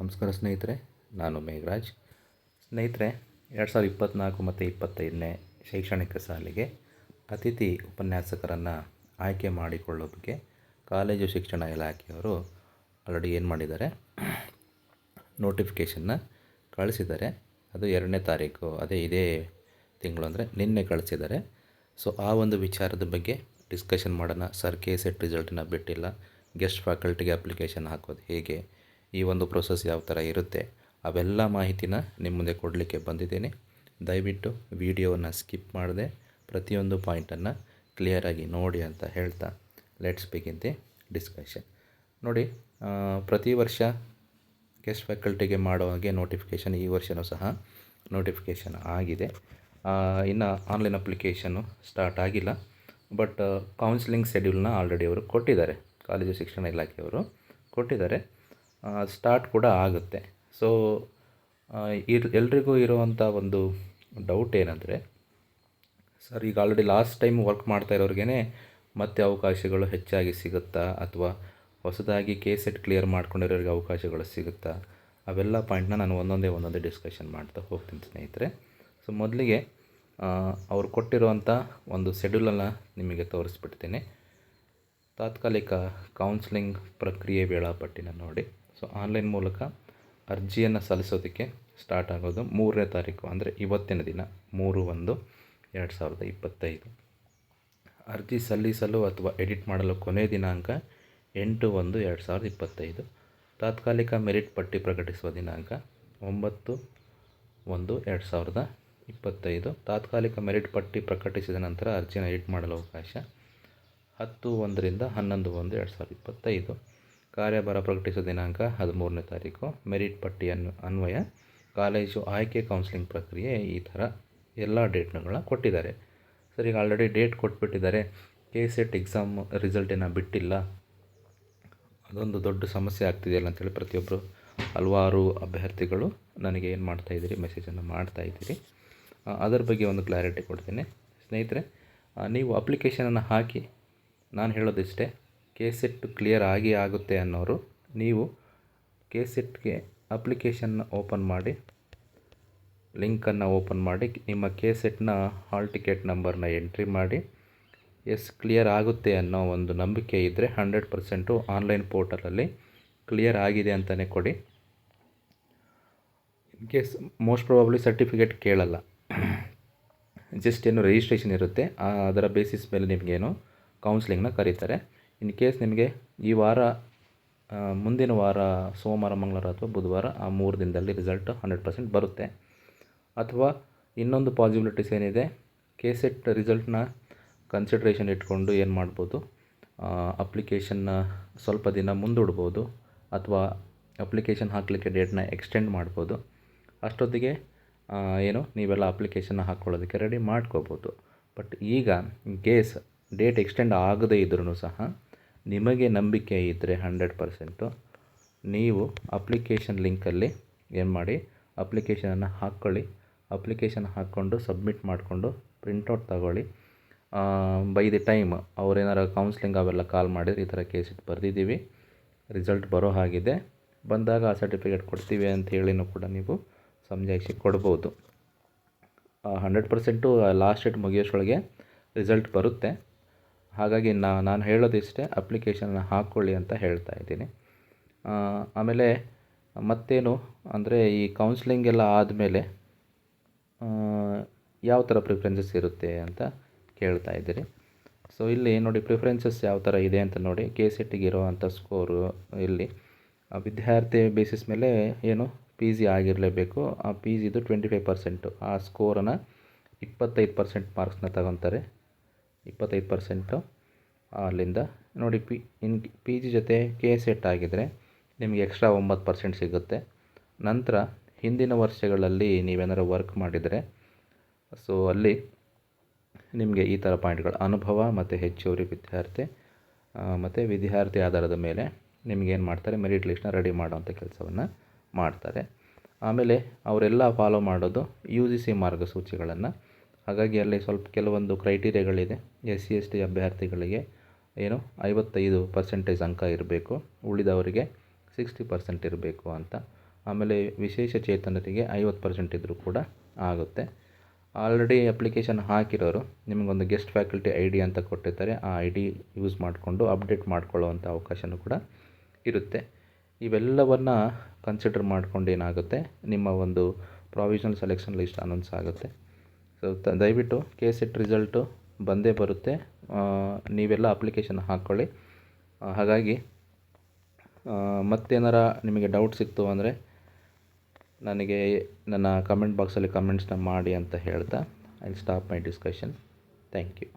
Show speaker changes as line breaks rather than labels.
ನಮಸ್ಕಾರ ಸ್ನೇಹಿತರೆ, ನಾನು ಮೇಘರಾಜ್. ಸ್ನೇಹಿತರೆ, ಎರಡು ಸಾವಿರದ ಇಪ್ಪತ್ತ್ನಾಲ್ಕು ಮತ್ತು ಇಪ್ಪತ್ತೈದನೇ ಶೈಕ್ಷಣಿಕ ಸಾಲಿಗೆ ಅತಿಥಿ ಉಪನ್ಯಾಸಕರನ್ನು ಆಯ್ಕೆ ಮಾಡಿಕೊಳ್ಳೋದಕ್ಕೆ ಕಾಲೇಜು ಶಿಕ್ಷಣ ಇಲಾಖೆಯವರು ಆಲ್ರೆಡಿ ಏನು ಮಾಡಿದ್ದಾರೆ ನೋಟಿಫಿಕೇಷನ್ನ ಕಳಿಸಿದ್ದಾರೆ. ಅದು ಎರಡನೇ ತಾರೀಕು, ಅದೇ ಇದೇ ತಿಂಗಳು ಅಂದರೆ ನಿನ್ನೆ ಕಳಿಸಿದ್ದಾರೆ. ಸೊ ಆ ಒಂದು ವಿಚಾರದ ಬಗ್ಗೆ ಡಿಸ್ಕಷನ್ ಮಾಡೋಣ. ಸರ್ ಕೆ ಸೆಟ್ ರಿಸಲ್ಟನ್ನ ಬಿಟ್ಟಿಲ್ಲ. ಗೆಸ್ಟ್ ಫ್ಯಾಕಲ್ಟಿಗೆ ಅಪ್ಲಿಕೇಶನ್ ಹಾಕೋದು ಹೇಗೆ? ಈ ಒಂದು ಪ್ರೊಸೆಸ್ ಯಾವ ಥರ ಇರುತ್ತೆ, ಅವೆಲ್ಲ ಮಾಹಿತಿನ ನಿಮ್ಮ ಮುಂದೆ ಕೊಡಲಿಕ್ಕೆ ಬಂದಿದ್ದೀನಿ. ದಯವಿಟ್ಟು ವಿಡಿಯೋವನ್ನು ಸ್ಕಿಪ್ ಮಾಡದೆ, ಪ್ರತಿಯೊಂದು ಪಾಯಿಂಟನ್ನು ಕ್ಲಿಯರಾಗಿ ನೋಡಿ ಅಂತ ಹೇಳ್ತಾ ಲೆಟ್ಸ್ ಬಿಗಿನ್ ದಿ ಡಿಸ್ಕಷನ್ ನೋಡಿ ಪ್ರತಿ ವರ್ಷ ಗೆಸ್ಟ್ ಫ್ಯಾಕಲ್ಟಿಗೆ ಮಾಡೋ ಹಾಗೆ ನೋಟಿಫಿಕೇಷನ್ ಈ ವರ್ಷವೂ ಸಹ ನೋಟಿಫಿಕೇಷನ್ ಆಗಿದೆ. ಇನ್ನು ಆನ್ಲೈನ್ ಅಪ್ಲಿಕೇಶನು ಸ್ಟಾರ್ಟ್ ಆಗಿಲ್ಲ ಬಟ್ ಕೌನ್ಸಿಲಿಂಗ್ ಶೆಡ್ಯೂಲ್ನ ಆಲ್ರೆಡಿ ಅವರು ಕೊಟ್ಟಿದ್ದಾರೆ. ಕಾಲೇಜು ಶಿಕ್ಷಣ ಇಲಾಖೆಯವರು ಕೊಟ್ಟಿದ್ದಾರೆ. ಸ್ಟಾರ್ಟ್ ಕೂಡ ಆಗುತ್ತೆ. ಸೊ ಇರ್, ಎಲ್ರಿಗೂ ಇರುವಂಥ ಒಂದು ಡೌಟ್ ಏನಂದರೆ ಸರ್ ಈಗ ಆಲ್ರೆಡಿ ಲಾಸ್ಟ್ ಟೈಮ್ ವರ್ಕ್ ಮಾಡ್ತಾ ಇರೋರಿಗೇ ಮತ್ತೆ ಅವಕಾಶಗಳು ಹೆಚ್ಚಾಗಿ ಸಿಗುತ್ತಾ? ಅಥವಾ ಹೊಸದಾಗಿ ಕೇಸೆಟ್ ಕ್ಲಿಯರ್ ಮಾಡ್ಕೊಂಡಿರೋರಿಗೆ ಅವಕಾಶಗಳು ಸಿಗುತ್ತಾ? ಅವೆಲ್ಲ ಪಾಯಿಂಟ್ನ ನಾನು ಒಂದೊಂದೇ ಒಂದೊಂದೇ ಡಿಸ್ಕಷನ್ ಮಾಡ್ತಾ ಹೋಗ್ತೀನಿ ಸ್ನೇಹಿತರೆ. ಸೊ ಮೊದಲಿಗೆ ಅವ್ರು ಕೊಟ್ಟಿರುವಂಥ ಒಂದು ಶೆಡ್ಯೂಲನ್ನು ನಿಮಗೆ ತೋರಿಸ್ಬಿಡ್ತೀನಿ. ತಾತ್ಕಾಲಿಕ ಕೌನ್ಸ್ಲಿಂಗ್ ಪ್ರಕ್ರಿಯೆ ವೇಳಾಪಟ್ಟಿನ ನೋಡಿ. ಸೊ ಆನ್ಲೈನ್ ಮೂಲಕ ಅರ್ಜಿಯನ್ನು ಸಲ್ಲಿಸೋದಕ್ಕೆ ಸ್ಟಾರ್ಟ್ ಆಗೋದು ಮೂರನೇ ತಾರೀಕು, ಅಂದರೆ ಇವತ್ತಿನ ದಿನ, ಮೂರು ಒಂದು ಎರಡು ಸಾವಿರದ ಇಪ್ಪತ್ತೈದು. ಅರ್ಜಿ ಸಲ್ಲಿಸಲು ಅಥವಾ ಎಡಿಟ್ ಮಾಡಲು ಕೊನೆಯ ದಿನಾಂಕ ಎಂಟು ಒಂದು ಎರಡು ಸಾವಿರದ ಇಪ್ಪತ್ತೈದು. ತಾತ್ಕಾಲಿಕ ಮೆರಿಟ್ ಪಟ್ಟಿ ಪ್ರಕಟಿಸುವ ದಿನಾಂಕ ಒಂಬತ್ತು ಒಂದು ಎರಡು ಸಾವಿರದ ಇಪ್ಪತ್ತೈದು. ತಾತ್ಕಾಲಿಕ ಮೆರಿಟ್ ಪಟ್ಟಿ ಪ್ರಕಟಿಸಿದ ನಂತರ ಅರ್ಜಿಯನ್ನು ಎಡಿಟ್ ಮಾಡಲು ಅವಕಾಶ ಹತ್ತು ಒಂದರಿಂದ ಹನ್ನೊಂದು ಒಂದು ಎರಡು ಸಾವಿರದ ಇಪ್ಪತ್ತೈದು. ಕಾರ್ಯಭಾರ ಪ್ರಕಟಿಸುವ ದಿನಾಂಕ ಹದಿಮೂರನೇ ತಾರೀಕು. ಮೆರಿಟ್ ಪಟ್ಟಿಯನ್ನು ಅನ್ವಯ. ಕಾಲೇಜು ಆಯ್ಕೆ ಕೌನ್ಸಿಲಿಂಗ್ ಪ್ರಕ್ರಿಯೆ ಈ ಥರ ಎಲ್ಲ ಡೇಟ್ನಗಳನ್ನ ಕೊಟ್ಟಿದ್ದಾರೆ. ಸರ್, ಈಗ ಆಲ್ರೆಡಿ ಡೇಟ್ ಕೊಟ್ಬಿಟ್ಟಿದ್ದಾರೆ. ಕೆ ಸೆಟ್ ಎಕ್ಸಾಮ್ ರಿಸಲ್ಟನ್ನು ಬಿಟ್ಟಿಲ್ಲ. ಅದೊಂದು ದೊಡ್ಡ ಸಮಸ್ಯೆ ಆಗ್ತಿದೆಯಲ್ಲ ಅಂತೇಳಿ ಪ್ರತಿಯೊಬ್ಬರು ಹಲವಾರು ಅಭ್ಯರ್ಥಿಗಳು ನನಗೆ ಏನು ಮಾಡ್ತಾಯಿದ್ದೀರಿ ಮೆಸೇಜನ್ನು ಮಾಡ್ತಾಯಿದ್ದೀರಿ ಅದರ ಬಗ್ಗೆ ಒಂದು ಕ್ಲಾರಿಟಿ ಕೊಡ್ತೀನಿ. ಸ್ನೇಹಿತರೆ ನೀವು ಅಪ್ಲಿಕೇಶನನ್ನು ಹಾಕಿ, ನಾನು ಹೇಳೋದಿಷ್ಟೇ ಕೆ ಸೆಟ್ ಕ್ಲಿಯರ್ ಆಗಿ ಆಗುತ್ತೆ ಅನ್ನೋರು, ನೀವು ಕೇಸೆಟ್ಗೆ ಅಪ್ಲಿಕೇಶನ್ ಓಪನ್ ಮಾಡಿ, ಲಿಂಕನ್ನು ಓಪನ್ ಮಾಡಿ, ನಿಮ್ಮ ಕೆ ಸೆಟ್ನ ಹಾಲ್ ಟಿಕೆಟ್ ನಂಬರ್ನ ಎಂಟ್ರಿ ಮಾಡಿ, ಎಸ್ ಕ್ಲಿಯರ್ ಆಗುತ್ತೆ ಅನ್ನೋ ಒಂದು ನಂಬಿಕೆ ಇದ್ದರೆ ಹಂಡ್ರೆಡ್ ಪರ್ಸೆಂಟು ಆನ್ಲೈನ್ ಪೋರ್ಟಲಲ್ಲಿ ಕ್ಲಿಯರ್ ಆಗಿದೆ ಅಂತಲೇ ಕೊಡಿ. In case most probably certificate ಕೇಳಲ್ಲ. ಜಸ್ಟ್ ಏನು ರಿಜಿಸ್ಟ್ರೇಷನ್ ಇರುತ್ತೆ ಅದರ ಬೇಸಿಸ್ ಮೇಲೆ ನಿಮಗೇನು ಕೌನ್ಸ್ಲಿಂಗ್ನ ಕರೀತಾರೆ. ಇನ್ ಕೇಸ್ ನಿಮಗೆ ಈ ವಾರ ಮುಂದಿನ ವಾರ ಸೋಮವಾರ, ಮಂಗಳವಾರ ಅಥವಾ ಬುಧವಾರ ಆ ಮೂರು ದಿನದಲ್ಲಿ ರಿಸಲ್ಟ್ ಹಂಡ್ರೆಡ್ ಪರ್ಸೆಂಟ್ ಬರುತ್ತೆ. ಅಥವಾ ಇನ್ನೊಂದು ಪಾಸಿಬಿಲಿಟೀಸ್ ಏನಿದೆ ಕೆ ಸೆಟ್ ರಿಸಲ್ಟ್ನ ಕನ್ಸಿಡ್ರೇಷನ್ ಇಟ್ಕೊಂಡು ಏನು ಮಾಡ್ಬೋದು ಅಪ್ಲಿಕೇಶನ್ನ ಸ್ವಲ್ಪ ದಿನ ಮುಂದೂಡ್ಬೋದು ಅಥವಾ ಅಪ್ಲಿಕೇಶನ್ ಹಾಕಲಿಕ್ಕೆ ಡೇಟ್ನ ಎಕ್ಸ್ಟೆಂಡ್ ಮಾಡ್ಬೋದು. ಅಷ್ಟೊತ್ತಿಗೆ ಏನು, ನೀವೆಲ್ಲ ಅಪ್ಲಿಕೇಶನ್ನ ಹಾಕ್ಕೊಳ್ಳೋದಕ್ಕೆ ರೆಡಿ ಮಾಡ್ಕೋಬೋದು. ಬಟ್ ಈಗ ಇನ್ ಕೇಸ್ ಡೇಟ್ ಎಕ್ಸ್ಟೆಂಡ್ ಆಗದೇ ಇದ್ರೂ ಸಹ ನಿಮಗೆ ನಂಬಿಕೆ ಇದ್ದರೆ ಹಂಡ್ರೆಡ್ ಪರ್ಸೆಂಟು ನೀವು ಅಪ್ಲಿಕೇಶನ್ ಲಿಂಕಲ್ಲಿ ಏನು ಮಾಡಿ ಅಪ್ಲಿಕೇಶನನ್ನು ಹಾಕ್ಕೊಳ್ಳಿ ಅಪ್ಲಿಕೇಶನ್ ಹಾಕ್ಕೊಂಡು ಸಬ್ಮಿಟ್ ಮಾಡಿಕೊಂಡು ಪ್ರಿಂಟೌಟ್ ತಗೊಳ್ಳಿ. ಬೈ ದಿ ಟೈಮ್ ಅವ್ರೇನಾರು ಕೌನ್ಸ್ಲಿಂಗ್ ಅವೆಲ್ಲ ಕಾಲ್ ಮಾಡಿದ್ರೆ ಈ ಥರ ಕೇಸ್ ಇಟ್ಟು ಬರೆದಿದ್ದೀವಿ. ರಿಸಲ್ಟ್ ಬರೋ ಹಾಗಿದೆ. ಬಂದಾಗ ಆ ಸರ್ಟಿಫಿಕೇಟ್ ಕೊಡ್ತೀವಿ ಅಂತ ಹೇಳಿನೂ ಕೂಡ ನೀವು ಸಮಜಾಯಿಷಿ ಕೊಡ್ಬೋದು. ಹಂಡ್ರೆಡ್ ಪರ್ಸೆಂಟು ಲಾಸ್ಟ್ ಡೇಟ್ ಮುಗಿಯೋಷ್ಟೊಳಗೆ ರಿಸಲ್ಟ್ ಬರುತ್ತೆ. ಹಾಗಾಗಿ ನಾ, ನಾನು ಹೇಳೋದಿಷ್ಟೇ ಅಪ್ಲಿಕೇಶನ್ನ ಹಾಕ್ಕೊಳ್ಳಿ ಅಂತ ಹೇಳ್ತಾ ಇದ್ದೀನಿ. ಆಮೇಲೆ ಮತ್ತೇನು ಅಂದರೆ ಈ ಕೌನ್ಸ್ಲಿಂಗ್ ಎಲ್ಲ ಆದಮೇಲೆ ಯಾವ ಥರ ಪ್ರಿಫರೆನ್ಸಸ್ ಇರುತ್ತೆ ಅಂತ ಕೇಳ್ತಾ ಇದ್ದೀರಿ. ಸೊ ಇಲ್ಲಿ ನೋಡಿ ಪ್ರಿಫರೆನ್ಸಸ್ ಯಾವ ಥರ ಇದೆ ಅಂತ ನೋಡಿ ಕೆ ಸೆಟ್ಟಿಗೆ ಇರೋವಂಥ ಸ್ಕೋರು ಇಲ್ಲಿ ವಿದ್ಯಾರ್ಥಿ ಬೇಸಿಸ್ ಮೇಲೆ ಏನು ಪಿ ಜಿ ಆಗಿರಲೇಬೇಕು, ಆ ಪಿ ಜಿದು ಟ್ವೆಂಟಿ ಫೈವ್ ಪರ್ಸೆಂಟು ಆ ಸ್ಕೋರನ್ನು ಇಪ್ಪತ್ತೈದು ಪರ್ಸೆಂಟ್ ಮಾರ್ಕ್ಸ್ನ ತಗೊತಾರೆ. ಇಪ್ಪತ್ತೈದು ಪರ್ಸೆಂಟು ಅಲ್ಲಿಂದ. ನೋಡಿ, ಪಿ, ಇನ್ ಪಿ ಜಿ ಜೊತೆ ಕೆ ಸೆಟ್ ಆಗಿದ್ದರೆ ನಿಮಗೆ ಎಕ್ಸ್ಟ್ರಾ ಒಂಬತ್ತು ಪರ್ಸೆಂಟ್ ಸಿಗುತ್ತೆ. ನಂತರ ಹಿಂದಿನ ವರ್ಷಗಳಲ್ಲಿ ನೀವೇನಾದ್ರು ವರ್ಕ್ ಮಾಡಿದರೆ ಸೊ ಅಲ್ಲಿ ನಿಮಗೆ ಈ ಥರ ಪಾಯಿಂಟ್ಗಳು ಅನುಭವ ಮತ್ತು ಹೆಚ್ಚುವರಿ ವಿದ್ಯಾರ್ಥಿ ಮತ್ತು ವಿದ್ಯಾರ್ಥಿ ಆಧಾರದ ಮೇಲೆ ನಿಮಗೇನು ಮಾಡ್ತಾರೆ ಮೆರಿಟ್ ಲಿಸ್ಟ್ನ ರೆಡಿ ಮಾಡೋವಂಥ ಕೆಲಸವನ್ನು ಮಾಡ್ತಾರೆ. ಆಮೇಲೆ ಅವರೆಲ್ಲ ಫಾಲೋ ಮಾಡೋದು ಯು ಜಿ ಸಿ ಮಾರ್ಗಸೂಚಿಗಳನ್ನು ಹಾಗಾಗಿ ಅಲ್ಲಿ ಸ್ವಲ್ಪ ಕೆಲವೊಂದು ಕ್ರೈಟೀರಿಯಾಗಳಿದೆ, ಎಸ್ ಸಿ, ಎಸ್ ಟಿ ಅಭ್ಯರ್ಥಿಗಳಿಗೆ ಏನು ಐವತ್ತೈದು ಪರ್ಸೆಂಟೇಜ್ ಅಂಕ ಇರಬೇಕು, ಉಳಿದವರಿಗೆ ಸಿಕ್ಸ್ಟಿ ಪರ್ಸೆಂಟ್ ಇರಬೇಕು ಅಂತ. ಆಮೇಲೆ ವಿಶೇಷ ಚೇತನರಿಗೆ ಐವತ್ತು ಪರ್ಸೆಂಟ್ ಇದ್ದರೂ ಕೂಡ ಆಗುತ್ತೆ. ಆಲ್ರೆಡಿ ಅಪ್ಲಿಕೇಶನ್ ಹಾಕಿರೋರು ನಿಮಗೊಂದು ಗೆಸ್ಟ್ ಫ್ಯಾಕಲ್ಟಿ ಐ ಡಿ ಅಂತ ಕೊಟ್ಟಿರ್ತಾರೆ, ಆ ಐ ಡಿ ಯೂಸ್ ಮಾಡಿಕೊಂಡು ಅಪ್ಡೇಟ್ ಮಾಡ್ಕೊಳ್ಳೋವಂಥ ಅವಕಾಶವೂ ಕೂಡ ಇರುತ್ತೆ. ಇವೆಲ್ಲವನ್ನು ಕನ್ಸಿಡರ್ ಮಾಡ್ಕೊಂಡು ಏನಾಗುತ್ತೆ, ನಿಮ್ಮ ಒಂದು ಪ್ರಾವಿಷನಲ್ ಸೆಲೆಕ್ಷನ್ ಲಿಸ್ಟ್ ಅನೌನ್ಸ್ ಆಗುತ್ತೆ. ಸೊ ತ, ದಯವಿಟ್ಟು ಕೆ ಸೆಟ್ ರಿಸಲ್ಟು ಬಂದೇ ಬರುತ್ತೆ. ನೀವೆಲ್ಲ ಅಪ್ಲಿಕೇಶನ್ ಹಾಕ್ಕೊಳ್ಳಿ ಹಾಗಾಗಿ ಮತ್ತೇನಾರ ನಿಮಗೆ ಡೌಟ್ ಸಿಕ್ತು ಅಂದರೆ ನನಗೆ ನನ್ನ ಕಮೆಂಟ್ ಬಾಕ್ಸಲ್ಲಿ ಕಮೆಂಟ್ಸ್ನ ಮಾಡಿ ಅಂತ ಹೇಳ್ತಾ I stop my discussion thank you